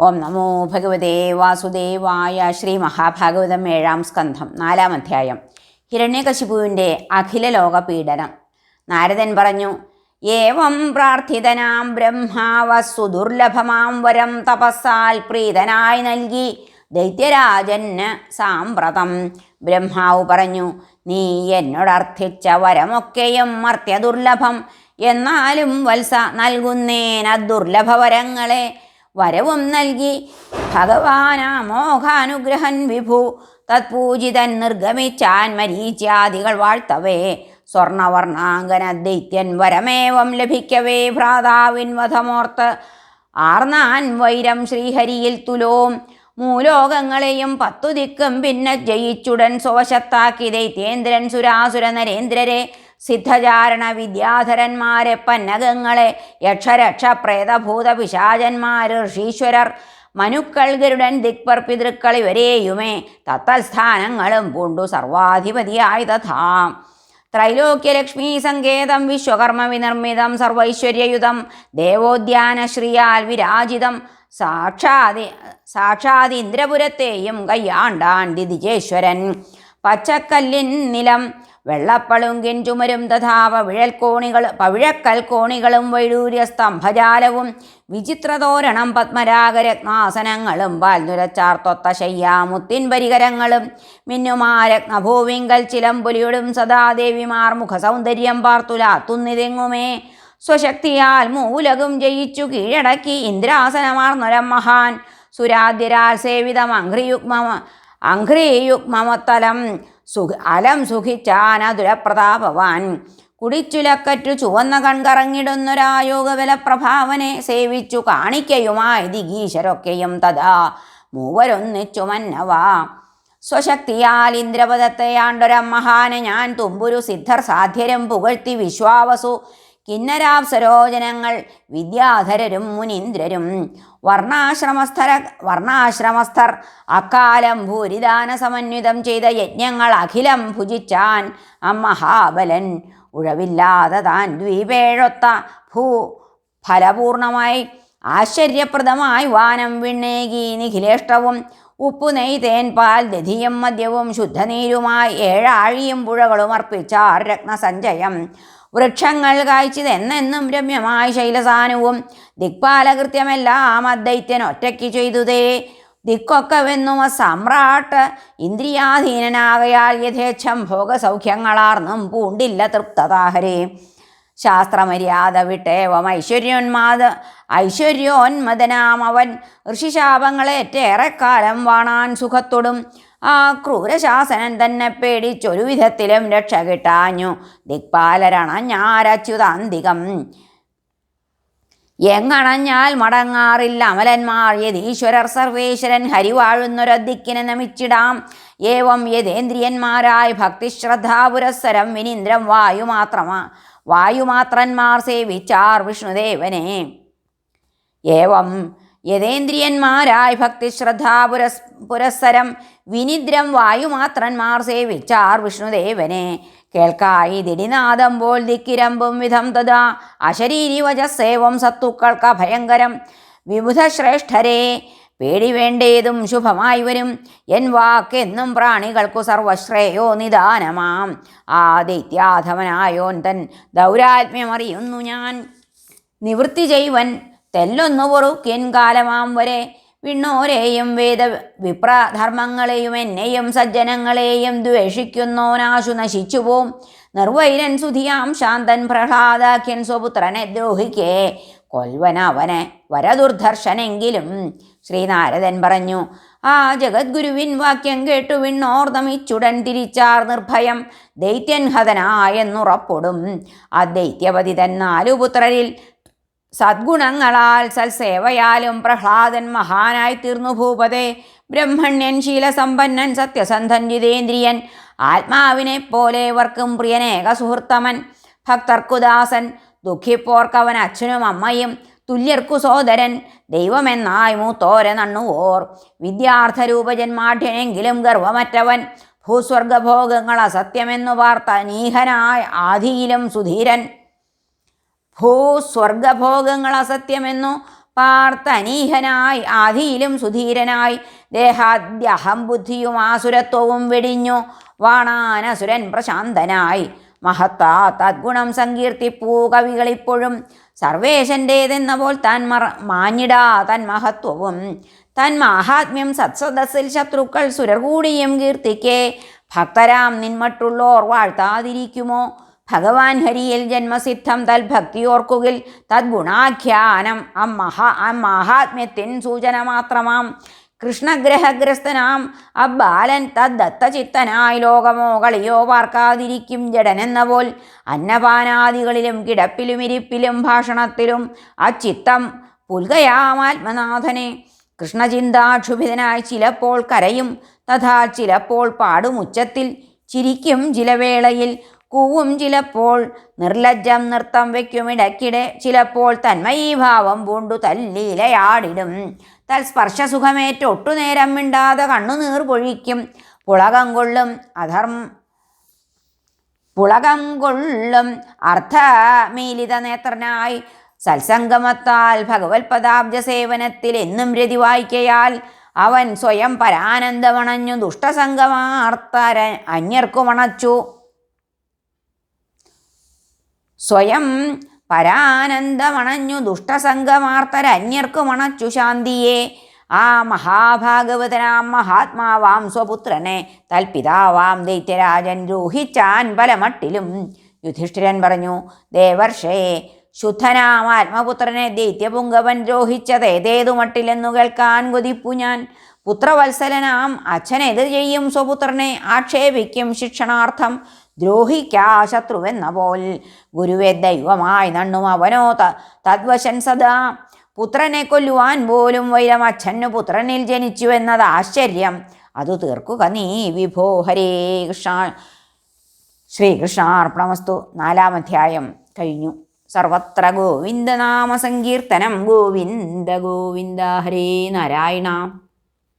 ഓം നമോ ഭഗവതേ വാസുദേവായ ശ്രീ മഹാഭാഗവതം ഏഴാം സ്കന്ധം നാലാം അധ്യായം ഹിരണ്യകശിപുവിന്റെ അഖില ലോക പീഡനം നാരദൻ പറഞ്ഞു ഏവം പ്രാർത്ഥിതനാം ബ്രഹ്മാവസ്തു ദുർലഭമാം വരം തപസ്സാൽ പ്രീതനായി നൽകി ദൈത്യരാജന് സാമ്പ്രതം. ബ്രഹ്മാവ് പറഞ്ഞു നീ എന്നോടർത്ഥിച്ച വരമൊക്കെയും മർത്യദുർലഭം. എന്നാലും വത്സ നൽകുന്നേന ദുർലഭ വരങ്ങളെ വരവും നൽകി. ഭഗവാനാമോഘാനുഗ്രഹൻ വിഭു. തത്പൂജിതൻ നിർഗമിച്ചാൻ മരീച്യാദികൾ വാഴ്ത്തവേ. സ്വർണവർണാങ്കന ദൈത്യൻ വരമേവം ലഭിക്കവേ ഭ്രാതാവിൻ വധമോർത്ത്. ആർന്നാൻ വൈരം ശ്രീഹരിയിൽ തുലോം. മൂലോകങ്ങളെയും പത്തു ദിക്കും പിന്നെ ജയിച്ചുടൻ സ്വവശത്താക്കി ദൈത്യേന്ദ്രൻ സുരാസുര നരേന്ദ്രരെ. സിദ്ധചാരണ വിദ്യാധരന്മാരെ പന്നകങ്ങളെ യക്ഷരക്ഷ പ്രേതഭൂത പിശാചന്മാർ ഋഷീശ്വരർ മനുക്കൾ ഗരുഡൻ ദിക്പർ പിതൃക്കൾ ഇവരെയുമേ തത്തൽസ്ഥാനങ്ങളും പൂണ്ടു സർവാധിപതിയായി തഥാ. ത്രൈലോക്യലക്ഷ്മീ സങ്കേതം വിശ്വകർമ്മ വിനിർമ്മിതം സർവൈശ്വര്യയുതം ദേവോദ്യാനശ്രീയാൽ വിരാജിതം സാക്ഷാതി സാക്ഷാത് ഇന്ദ്രപുരത്തെയും കയ്യാണ്ടാൻ ദിതിജേശ്വരൻ പച്ചക്കല്ലിൻ നിലം വെള്ളപ്പളുങ്കിൻ ചുമരും തഥാ വിഴൽക്കോണികൾ പവിഴക്കൽക്കോണികളും പവിഴക്കൽ കോണികളും വൈഡൂര്യ സ്തംഭജാലവും വിചിത്രതോരണം പത്മരാഗരത്നാസനങ്ങളും പാൽനുരച്ചാർത്തൊത്ത ശയ്യാമുത്തിൻ പരികരങ്ങളും മിന്നുമാരത്നഭൂവിങ്കൽ ചിലമ്പുലിയോടും സദാദേവിമാർ മുഖസൗന്ദര്യം പാർത്തുലാത്തുന്നിതെങ്ങുമേ? സ്വശക്തിയാൽ മൂലകും ജയിച്ചു കീഴടക്കി ഇന്ദ്രാസനമാർന്നൊരം മഹാൻ. സുരാദ്യരാൽ സേവിതം അഘ്രിയുഗ്മ അഘ്രിയുഗ്മത്തലം സുഖ അലം സുഖിച്ചാനതുരപ്രതാപവാൻ. കുടിച്ചുലക്കറ്റു ചുവന്ന കൺകറങ്ങിടുന്നൊരായോഗവല പ്രഭാവനെ സേവിച്ചു കാണിക്കയുമായി ദിഗീശരൊക്കെയും തഥാ. മൂവരൊന്നിച്ചു മന്നവാ സ്വശക്തിയാൽ ഇന്ദ്രപദത്തെയാണ്ടൊരം മഹാന് ഞാൻ തുമ്പുരു സിദ്ധർ സാധ്യരം പുകഴ്ത്തി വിശ്വാവസു. കിന്നരാപ്സരോജനങ്ങൾ വിദ്യാധരരും മുനീന്ദ്രരും. വർണാശ്രമസ്ഥര വർണാശ്രമസ്ഥർ അക്കാലം ഭൂരിദാന സമന്വിതം ചെയ്ത യജ്ഞങ്ങൾ അഖിലം ഭുജിച്ചാൻ അമ്മഹാബലൻ ഉഴവില്ലാതെ താൻ ദ്വീപേഴൊത്ത ഭൂ ഫലപൂർണമായി ആശ്ചര്യപ്രദമായി വാനം വിണ്ണേകി നിഖിലേഷ്ടവും ഉപ്പു നെയ് തേൻ പാൽ ദധിയും മദ്യവും ശുദ്ധനീരുമായി ഏഴാഴിയും പുഴകളും അർപ്പിച്ചാർ രത്നസഞ്ചയം. വൃക്ഷങ്ങൾ കായ്ച്ചത് എന്നെന്നും രമ്യമായ ശൈലസാനുവും ദിക്പാലകൃത്യമെല്ലാം അദ്ദൈത്യൻ ഒറ്റയ്ക്ക് ചെയ്തുതേ. ദിക്കൊക്കെ വെന്നും സമ്രാട്ട് ഇന്ദ്രിയാധീനനാകയാൽ യഥേച്ഛം ഭോഗസൗഖ്യങ്ങളാർന്നും പൂണ്ടില്ല തൃപ്തതാഹരേ. ശാസ്ത്രമര്യാദ വിട്ടേവം ഐശ്വര്യോന്മാത് ഐശ്വര്യോന്മദനാമവൻ. ഋഷിശാപങ്ങളേറ്റേറെക്കാലം വാണാൻ സുഖത്തോടും. ആ ക്രൂരശാസനൻ തന്നെ പേടിച്ചൊരു വിധത്തിലും രക്ഷ കിട്ടാഞ്ഞു. ദിക്പാലരണഞ്ഞാരച്യുതാന്തികം എങ്ങണഞ്ഞാൽ മടങ്ങാറില്ല അമലന്മാർ. യതീശ്വരർ സർവേശ്വരൻ ഹരിവാഴുന്നൊരധിക്കിനെ നമിച്ചിടാം. ഏവം യതേന്ദ്രിയന്മാരായ ഭക്തിശ്രദ്ധാപുരസ്സരം വിനീന്ദ്രം വായുമാത്രമാ വായുമാത്രന്മാർ സേവിച്ചാർ വിഷ്ണുദേവനെ. ഏവം യഥേന്ദ്രിയന്മാരായ ഭക്തിശ്രദ്ധാപുരസ് പുരസ്സരം വിനിദ്രം വായുമാത്രന്മാർ സേവിച്ചാർ വിഷ്ണുദേവനെ. കേൾക്കായി ദിടിനാദം പോൽ ദിക്കിരമ്പും വിധം തഥാ അശരീരി വജസ്സേവം സത്തുക്കൾക്ക് ഭയങ്കരം വിബുധ ശ്രേഷ്ഠരെ പേടി വേണ്ടേതും ശുഭമായി വരും. എൻ വാക്കെന്നും പ്രാണികൾക്കു സർവശ്രേയോ നിദാനമാം. ആ ദൈത്യാധവനായോൻ തൻ ദൗരാത്മ്യമറിയുന്നു ഞാൻ. നിവൃത്തി ചെയ്വൻ തെല്ലൊന്നു പൊറുക്കിൻ കാലമാം വരെ. വിണ്ണോരെയും വേദ വിപ്രധർമ്മങ്ങളെയും എന്നെയും സജ്ജനങ്ങളെയും ദ്വേഷിക്കുന്നോനാശു നശിച്ചുപോം. നിർവൈരൻ സുധിയാം ശാന്തൻ പ്രഹ്ലാദാഖ്യൻ സ്വപുത്രനെ ദ്രോഹിക്കേ. കൊൽവനവനെ വരദുർധർശനെങ്കിലും ശ്രീനാരദൻ പറഞ്ഞു ആ ജഗദ്ഗുരുവിൻ വാക്യം കേട്ടു വിണ്ണോർദമിച്ചുടൻ തിരിച്ചാർ നിർഭയം. ദൈത്യൻ ഹതനായെന്നുറപ്പൊടും ആ ദൈത്യപതി തൻ നാലു പുത്രരിൽ സദ്ഗുണങ്ങളാൽ സൽസേവയാലും പ്രഹ്ലാദൻ മഹാനായി തീർന്നു ഭൂപതേ. ബ്രഹ്മണ്യൻ ശീലസമ്പന്നൻ സത്യസന്ധൻ ജിതേന്ദ്രിയൻ ആത്മാവിനെ പോലെ വർക്കും പ്രിയനേക സുഹൃത്തമൻ. ഭക്തർക്കുദാസൻ ദുഃഖിപ്പോർക്കവൻ അച്ഛനും അമ്മയും തുല്യർക്കു സോദരൻ ദൈവമെന്നായി മൂത്തോര നണ്ണുവോർ. വിദ്യാർത്ഥരൂപജന്മാഠ്യനെങ്കിലും ഗർവമറ്റവൻ. ഭൂസ്വർഗഭോഗങ്ങൾ അസത്യമെന്നു വാർത്ത നീഹനായ ആധിയിലും സുധീരൻ. ഭൂസ്വർഗഭോഗങ്ങൾ അസത്യമെന്നു പാർത്തനീഹനായി ആധിയിലും സുധീരനായി ദേഹാദ്യഹം ബുദ്ധിയും ആസുരത്വവും വെടിഞ്ഞു വാണാനസുരൻ പ്രശാന്തനായി. മഹത്താ തദ്ഗുണം സങ്കീർത്തിപ്പൂ കവികളിപ്പോഴും സർവേശന്റേതെന്ന പോൽ താൻ മറ മാഞ്ഞിടാ തൻ മഹത്വവും. തൻ മാഹാത്മ്യം സത്സദസ്സിൽ ശത്രുക്കൾ സുരകൂടിയും കീർത്തിക്കേ. ഭക്തരാം നിന്മട്ടുള്ളോർ വാഴ്ത്താതിരിക്കുമോ? ഭഗവാൻ ഹരിയിൽ ജന്മസിദ്ധം തൽ ഭക്തിയോർക്കുകിൽ തദ്ഗുണാഖ്യാനം ആ മഹാത്മ്യത്തിൻ സൂചന മാത്രമാം. കൃഷ്ണഗ്രഹഗ്രസ്തനാം. അബ്ബാലൻ തദ്ദത്തചിത്തനായി ലോകമോ കളിയോ പാർക്കാതിരിക്കും ജഡനെന്ന പോൽ. അന്നപാനാദികളിലും കിടപ്പിലും ഇരിപ്പിലും ഭാഷണത്തിലും അച്ചിത്തം പുൽകയാമാത്മനാഥനെ കൃഷ്ണചിന്താക്ഷുഭിതനായി ചിലപ്പോൾ കരയും തഥാ ചിലപ്പോൾ പാടുമുച്ചത്തിൽ ചിരിക്കും ചില വേളയിൽ കൂവും ചിലപ്പോൾ നിർലജ്ജം നൃത്തം വയ്ക്കും ഇടയ്ക്കിടെ. ചിലപ്പോൾ തന്മയീഭാവം പൂണ്ടു തല്ലീലയാടിടും. തൽസ്പർശസുഖമേറ്റ് ഒട്ടുനേരം മിണ്ടാതെ കണ്ണുനീർ പൊഴിക്കും. പുളകം കൊള്ളും അധർമ്മ പുളകം കൊള്ളും അർത്ഥമീലിത നേത്രനായി സത്സംഗമത്താൽ ഭഗവത് സേവനത്തിൽ എന്നും രതി വായിക്കയാൽ അവൻ സ്വയം പരാനന്ദമണഞ്ഞു ദുഷ്ടസംഗമാർത്തര അന്യർക്കുമണച്ചു സ്വയം പരാനന്ദമണഞ്ഞു ദുഷ്ടസംഗമാർത്തരന്യർക്കു മണച്ചു ശാന്തിയെ. ആ മഹാഭാഗവതനാം മഹാത്മാവാം സ്വപുത്രനെ തൽപിതാവാം ദൈത്യരാജൻ രൂഹിച്ചാൻ പലമട്ടിലും യുധിഷ്ഠിരൻ പറഞ്ഞു ദേവർഷേ ശുദ്ധനാം ആത്മപുത്രനെ ദൈത്യപുങ്കവൻ ഏതേതു മട്ടിലെന്നു കേൾക്കാൻ കൊതിപ്പു ഞാൻ. പുത്രവത്സലനാം അച്ഛനെത് ചെയ്യും സ്വപുത്രനെ ആക്ഷേപിക്കും ശിക്ഷണാർത്ഥം. ദ്രോഹിക്കാ ശത്രുവെന്ന പോൽ ഗുരുവെ ദൈവമായി നണ്ണും അവനോ തദ്വശൻ സദാ. പുത്രനെ കൊല്ലുവാൻ പോലും വൈരം അച്ഛനു പുത്രനിൽ ജനിച്ചു എന്നത് ആശ്ചര്യം. അതു തീർക്കുക നീ വിഭോ ഹരേ കൃഷ്ണ. ശ്രീകൃഷ്ണാർപ്പണമസ്തു. നാലാം അധ്യായം കഴിഞ്ഞു. സർവത്ര ഗോവിന്ദനാമ സങ്കീർത്തനം. ഗോവിന്ദ ഗോവിന്ദ ഹരേ നാരായണ.